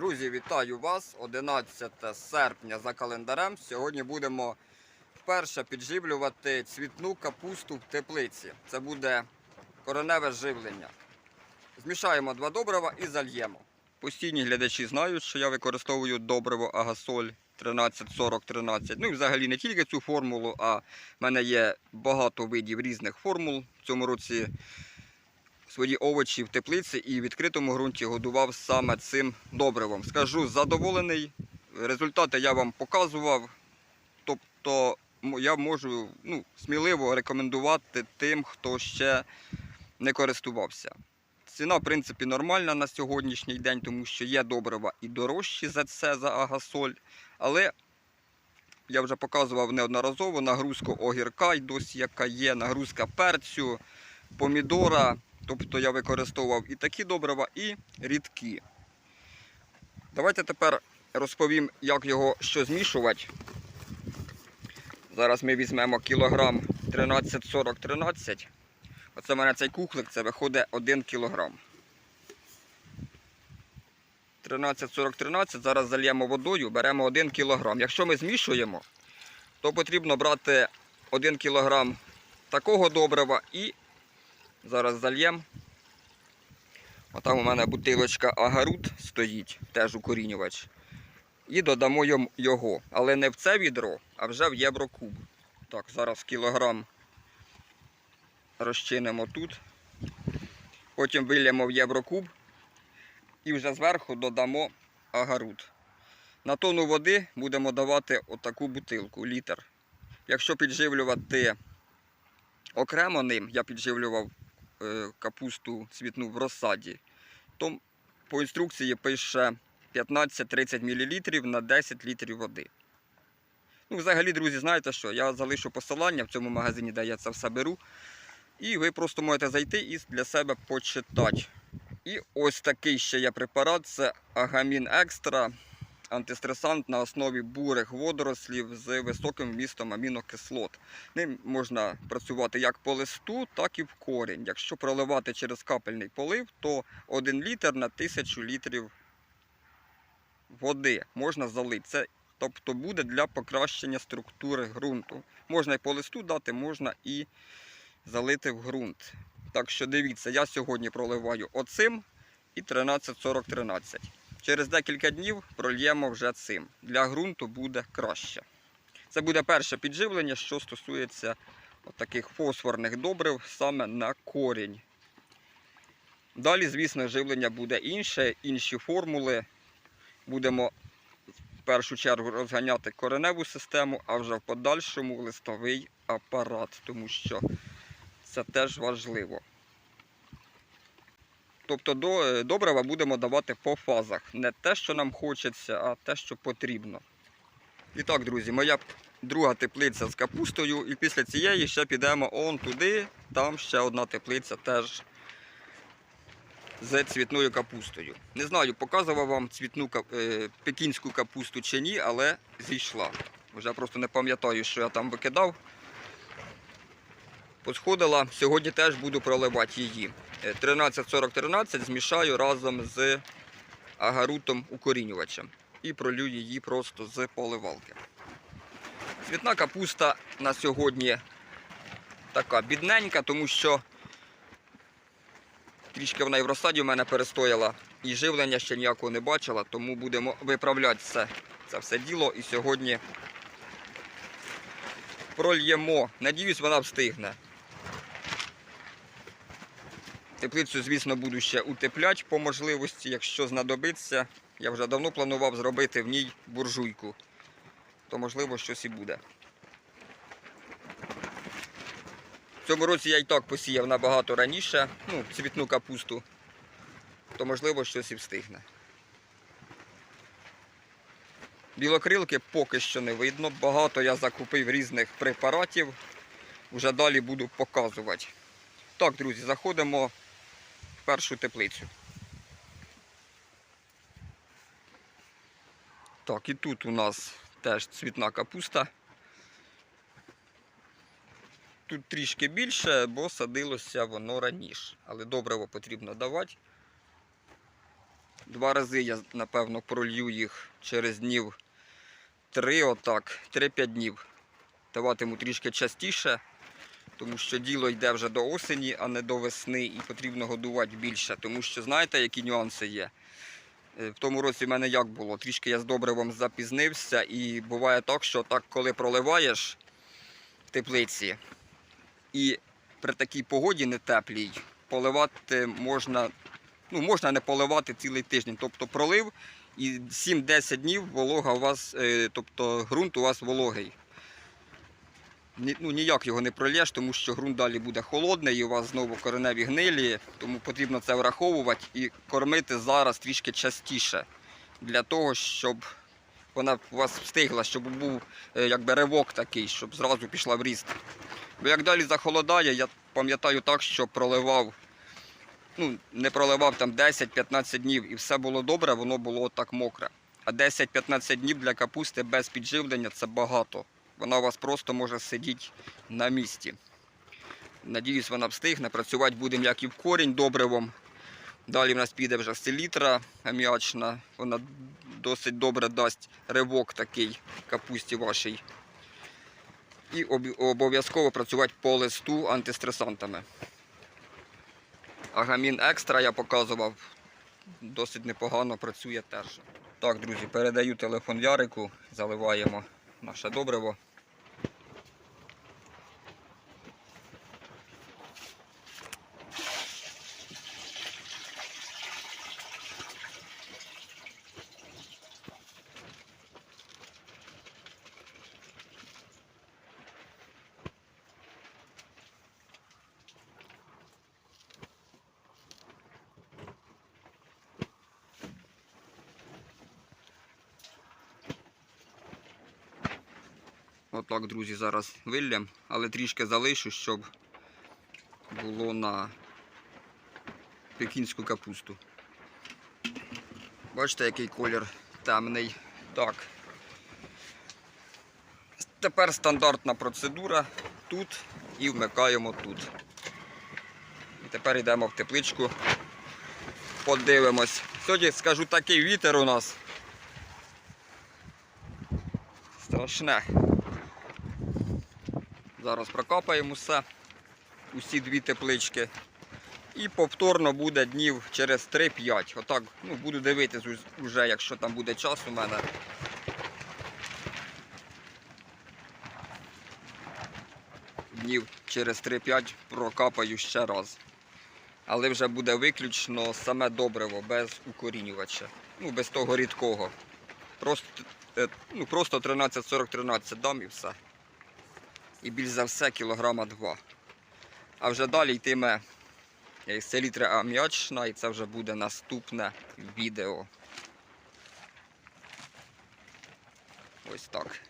Друзі, вітаю вас! 11 серпня за календарем. Сьогодні будемо вперше підживлювати цвітну капусту в теплиці. Це буде кореневе живлення. Змішаємо два добрива і зальємо. Постійні глядачі знають, що я використовую добриво Агасоль 1340-13. Ну і взагалі не тільки цю формулу, а в мене є багато видів різних формул. В цьому році свої овочі в теплиці і в відкритому ґрунті годував саме цим добривом. Скажу, задоволений. Результати я вам показував. Тобто я можу ну, сміливо рекомендувати тим, хто ще не користувався. Ціна, в принципі, нормальна на сьогоднішній день, тому що є добрива і дорожчі за це, за агасоль. Але я вже показував неодноразово нагрузку огірка, й досі яка є, нагрузка перцю, помідора. Тобто я використовував і такі добрива, і рідкі. Давайте тепер розповім, як його що змішувати. Зараз ми візьмемо кілограм 13-40-13. Оце в мене цей кухлик, це виходить 1 кілограм. 13-40-13, зараз зальємо водою, беремо 1 кілограм. Якщо ми змішуємо, то потрібно брати 1 кілограм такого добрива і Зараз зальємо. Отам у мене бутилочка агарут стоїть, теж укорінювач. І додамо його. Але не в це відро, а вже в єврокуб. Так, зараз кілограм розчинимо тут. Потім вилємо в єврокуб і вже зверху додамо агарут. На тонну води будемо давати отаку бутилку, літр. Якщо підживлювати окремо ним, я підживлював капусту цвітну в розсаді, то по інструкції пише 15-30 мл на 10 літрів води. Ну, взагалі, друзі, знаєте що? Я залишу посилання в цьому магазині, де я це все беру. І ви просто можете зайти і для себе почитати. І ось такий ще є препарат це Агамін Екстра, антистресант на основі бурих водорослів з високим вмістом амінокислот. Ним можна працювати як по листу, так і в корінь. Якщо проливати через капельний полив, то 1 літр на 1000 літрів води можна залити. Це тобто буде для покращення структури ґрунту. Можна і по листу дати, можна і залити в ґрунт. Так що дивіться, я сьогодні проливаю оцим і 13-40-13. Через декілька днів прольємо вже цим. Для ґрунту буде краще. Це буде перше підживлення, що стосується таких фосфорних добрив саме на корінь. Далі, звісно, живлення буде інше, інші формули. Будемо в першу чергу розганяти кореневу систему, а вже в подальшому листовий апарат, тому що це теж важливо. Тобто до, е, добрива будемо давати по фазах. Не те, що нам хочеться, а те, що потрібно. І так, друзі, моя друга теплиця з капустою. І після цієї ще підемо он туди. Там ще одна теплиця теж з цвітною капустою. Не знаю, показував вам цвітну е, пекінську капусту чи ні, але зійшла. Вже просто не пам'ятаю, що я там викидав. Посходила, сьогодні теж буду проливати її. Е, 13-40-13 змішаю разом з агарутом укорінювачем і пролю її просто з поливалки. Цвітна капуста на сьогодні така бідненька, тому що трішки вона і в розсаді в мене перестояла, і живлення ще ніякого не бачила, тому будемо виправляти це, це все діло і сьогодні прольємо. Надіюсь, вона встигне. Теплицю, звісно, буду ще утепляти по можливості, якщо знадобиться. Я вже давно планував зробити в ній буржуйку, то можливо щось і буде. В цьому році я і так посіяв набагато раніше, ну, цвітну капусту, то можливо щось і встигне. Білокрилки поки що не видно. Багато я закупив різних препаратів. Вже далі буду показувати. Так, друзі, заходимо першу теплицю. Так, і тут у нас теж цвітна капуста. Тут трішки більше, бо садилося воно раніше. Але добриво потрібно давати. Два рази я, напевно, пролью їх через днів три, отак, 3-5 днів. Даватиму трішки частіше, тому що діло йде вже до осені, а не до весни, і потрібно годувати більше. Тому що знаєте, які нюанси є? Е, В тому році в мене як було? Трішки я з добривом запізнився, і буває так, що так, коли проливаєш в теплиці, і при такій погоді не теплій, поливати можна, ну можна не поливати цілий тиждень. Тобто пролив і 7-10 днів волога у вас, е, тобто ґрунт у вас вологий. Ну, ніяк його не прольєш, тому що ґрунт далі буде холодний і у вас знову кореневі гнилі, тому потрібно це враховувати і кормити зараз трішки частіше для того, щоб вона у вас встигла, щоб був е, якби ривок такий, щоб зразу пішла в ріст. Бо як далі захолодає, я пам'ятаю так, що проливав, ну, не проливав там 10-15 днів і все було добре, воно було так мокре. А 10-15 днів для капусти без підживлення це багато. Вона у вас просто може сидіти на місці. Надіюсь, вона встигне. Працювати будемо як і в корінь добривом. Далі в нас піде вже селітра аміачна. Вона досить добре дасть ривок такий капусті вашій. І обов'язково працювати по листу антистресантами. Агамін екстра я показував. Досить непогано працює теж. Так, друзі, передаю телефон Ярику, заливаємо наше добриво. Отак, друзі, зараз виллям, але трішки залишу, щоб було на пекінську капусту. Бачите, який колір темний. Так. Тепер стандартна процедура тут і вмикаємо тут. І тепер йдемо в тепличку. Подивимось. Сьогодні скажу такий вітер у нас. Страшне. Зараз прокапаємо все, усі дві теплички. І повторно буде днів через 3-5. Отак, ну, буду дивитись уз- уже, якщо там буде час у мене. Днів через 3-5 прокапаю ще раз. Але вже буде виключно саме добриво, без укорінювача. Ну, без того рідкого. Просто, е, ну, просто 13-40-13 дам і все і більш за все кілограма 2. А вже далі йтиме селітра аміачна і це вже буде наступне відео. Ось так.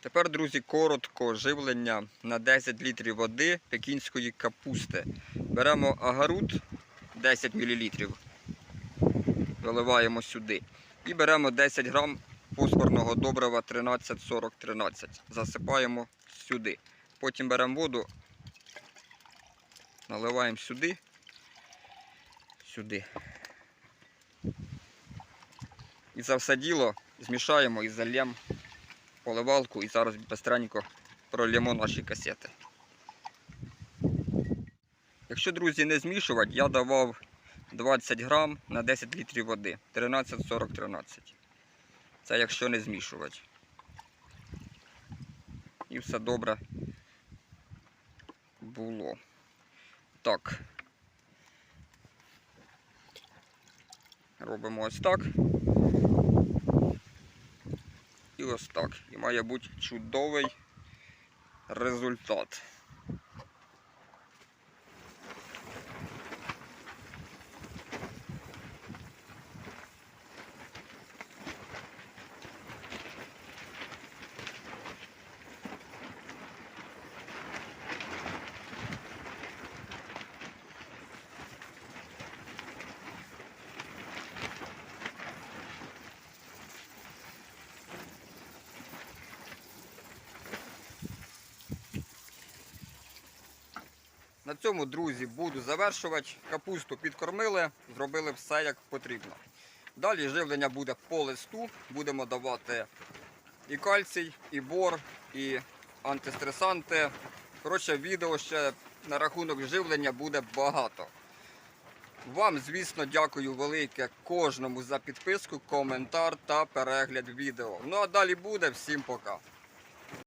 Тепер, друзі, коротко живлення на 10 літрів води пекінської капусти. Беремо агарут 10 мл. Виливаємо сюди. І беремо 10 грам фосфорного добрива 13-40-13. Засипаємо сюди. Потім беремо воду, наливаємо сюди, сюди. І це все діло змішаємо і зальємо поливалку і зараз быстренько прольємо наші касети. Якщо, друзі, не змішувати, я давав 20 грам на 10 літрів води. 13-40-13. Це якщо не змішувати. І все добре було. Так. Робимо ось так. І ось так. І має бути чудовий результат. На цьому, друзі, буду завершувати. Капусту підкормили, зробили все як потрібно. Далі живлення буде по листу. Будемо давати і кальцій, і бор, і антистресанти. Коротше, відео ще на рахунок живлення буде багато. Вам, звісно, дякую велике кожному за підписку, коментар та перегляд відео. Ну а далі буде. Всім пока.